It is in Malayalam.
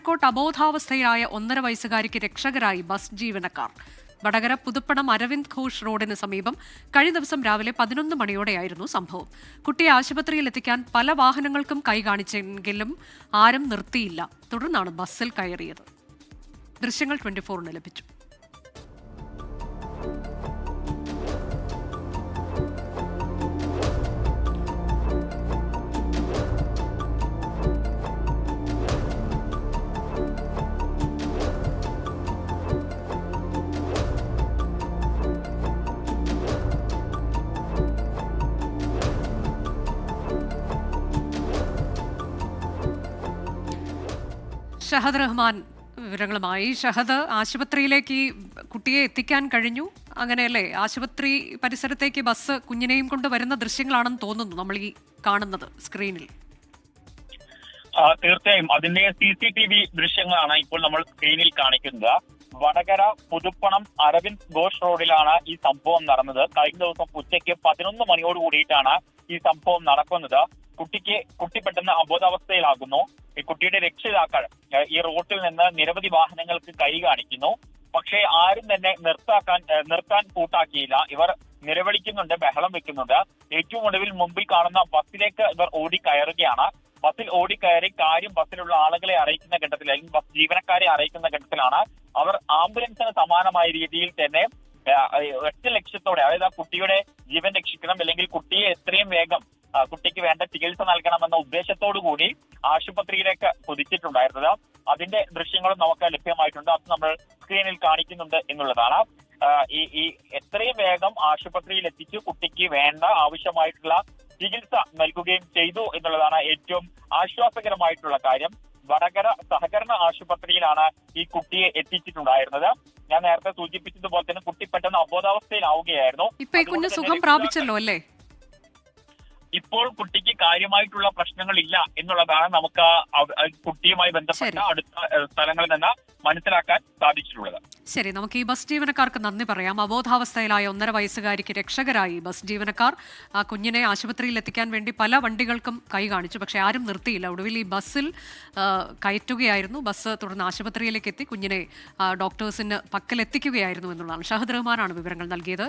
കോഴിക്കോട്ട് അബോധാവസ്ഥയിലായ ഒന്നര വയസ്സുകാരിക്ക് രക്ഷകരായി ബസ് ജീവനക്കാർ. വടകര പുതുപ്പണം അരവിന്ദ് ഘോഷ് റോഡിന് സമീപം കഴിഞ്ഞ ദിവസം രാവിലെ പതിനൊന്ന് മണിയോടെയായിരുന്നു സംഭവം. കുട്ടിയെ ആശുപത്രിയിൽ എത്തിക്കാൻ പല വാഹനങ്ങൾക്കും കൈ കാണിച്ചെങ്കിലും ആരും നിർത്തിയില്ല. തുടർന്നാണ് ബസ്സിൽ കയറിയത്. ദൃശ്യങ്ങൾ ട്വന്റി ഫോറിന് ലഭിച്ചു. ഷഹദ് റഹ്മാൻ വിവരങ്ങളുമായി. ഷഹദ് ആശുപത്രിയിലേക്ക് ഈ കുട്ടിയെ എത്തിക്കാൻ കഴിഞ്ഞു. അങ്ങനെയല്ലേ? ആശുപത്രി പരിസരത്തേക്ക് ബസ് കുഞ്ഞിനെയും കൊണ്ട് വരുന്ന ദൃശ്യങ്ങളാണെന്ന് തോന്നുന്നു നമ്മൾ ഈ കാണുന്നത് സ്ക്രീനിൽ. തീർച്ചയായും. അതിന്റെ സി സി ടി വി ദൃശ്യങ്ങളാണ് ഇപ്പോൾ നമ്മൾ സ്ക്രീനിൽ കാണിക്കുന്നത്. വടകര പുതുപ്പണം അരവിന്ദ് ഘോഷ് റോഡിലാണ് ഈ സംഭവം നടന്നത്. കഴിഞ്ഞ ദിവസം ഉച്ചയ്ക്ക് പതിനൊന്ന് മണിയോട് കൂടിയിട്ടാണ് ഈ സംഭവം നടക്കുന്നത്. കുട്ടിക്ക് കുട്ടി പെട്ടെന്ന് അബോധാവസ്ഥയിലാകുന്നു. ഈ കുട്ടിയുടെ രക്ഷിതാക്കൾ ഈ റോട്ടിൽ നിന്ന് നിരവധി വാഹനങ്ങൾക്ക് കൈ കാണിക്കുന്നു. പക്ഷേ ആരും തന്നെ നിർത്താക്കാൻ നിർത്താൻ കൂട്ടാക്കിയില്ല. ഇവർ നിലവിളിക്കുന്നുണ്ട് ബഹളം വെക്കുന്നുണ്ട്. ഏറ്റവും ഒടുവിൽ മുമ്പിൽ കാണുന്ന ബസ്സിലേക്ക് ഇവർ ഓടി കയറുകയാണ് ബസ്സിൽ ഓടിക്കയറി കാര്യം ബസ്സിലുള്ള ആളുകളെ അറിയിക്കുന്ന ഘട്ടത്തിൽ അല്ലെങ്കിൽ ബസ് ജീവനക്കാരെ അറിയിക്കുന്ന ഘട്ടത്തിലാണ് അവർ ആംബുലൻസിന് സമാനമായ രീതിയിൽ തന്നെ ഒറ്റ ലക്ഷ്യത്തോടെ അതായത് ആ കുട്ടിയുടെ ജീവൻ രക്ഷിക്കണം അല്ലെങ്കിൽ കുട്ടിയെ എത്രയും വേഗം കുട്ടിക്ക് വേണ്ട ചികിത്സ നൽകണമെന്ന ഉദ്ദേശത്തോടു കൂടി ആശുപത്രിയിലേക്ക് കുതിച്ചിട്ടുണ്ടായിരുന്നത്. അതിന്റെ ദൃശ്യങ്ങളും നമുക്ക് ലഭ്യമായിട്ടുണ്ട്. അത് നമ്മൾ സ്ക്രീനിൽ കാണിക്കുന്നുണ്ട് എന്നുള്ളതാണ്. ഈ ഈ എത്രയും വേഗം ആശുപത്രിയിൽ എത്തിച്ച് കുട്ടിക്ക് വേണ്ട ആവശ്യമായിട്ടുള്ള ചികിത്സ നൽകുകയും ചെയ്തു എന്നുള്ളതാണ് ഏറ്റവും ആശ്വാസകരമായിട്ടുള്ള കാര്യം. വടകര സഹകരണ ആശുപത്രിയിലാണ് ഈ കുട്ടിയെ എത്തിച്ചിട്ടുണ്ടായിരുന്നത്. ഞാൻ നേരത്തെ സൂചിപ്പിച്ചതുപോലെ തന്നെ കുട്ടി പെട്ടെന്ന് അബോധാവസ്ഥയിലാവുകയായിരുന്നു. ഇപ്പൊ ഈ കുഞ്ഞ് സുഖം പ്രാപിച്ചല്ലോ അല്ലേ? ഇപ്പോൾ കുട്ടിക്ക് കാര്യമായിട്ടുള്ള പ്രശ്നങ്ങളില്ല എന്നുള്ളതാണ് നമുക്ക് കുട്ടിയുമായി ബന്ധപ്പെട്ട അടുത്ത സ്ഥലങ്ങളിൽ നിന്ന് മനസ്സിലാക്കാൻ സാധിച്ചിട്ടുള്ളത്. ശരി നമുക്ക് ഈ ബസ് ജീവനക്കാർക്ക് നന്ദി പറയാം. അബോധാവസ്ഥയിലായ ഒന്നര വയസ്സുകാരിക്ക് രക്ഷകരായി ബസ് ജീവനക്കാർ. ആ കുഞ്ഞിനെ ആശുപത്രിയിൽ എത്തിക്കാൻ വേണ്ടി പല വണ്ടികൾക്കും കൈ കാണിച്ചു. പക്ഷേ ആരും നിർത്തിയില്ല. ഒടുവിൽ ഈ ബസ്സിൽ കയറ്റുകയായിരുന്നു. ബസ് തുടർന്ന് ആശുപത്രിയിലേക്ക് എത്തി. കുഞ്ഞിനെ ഡോക്ടേഴ്സിന് പക്കലെത്തിക്കുകയായിരുന്നു എന്നുള്ളതാണ്. ഷഹദ് റഹ്മാനാണ് വിവരങ്ങൾ നൽകിയത്.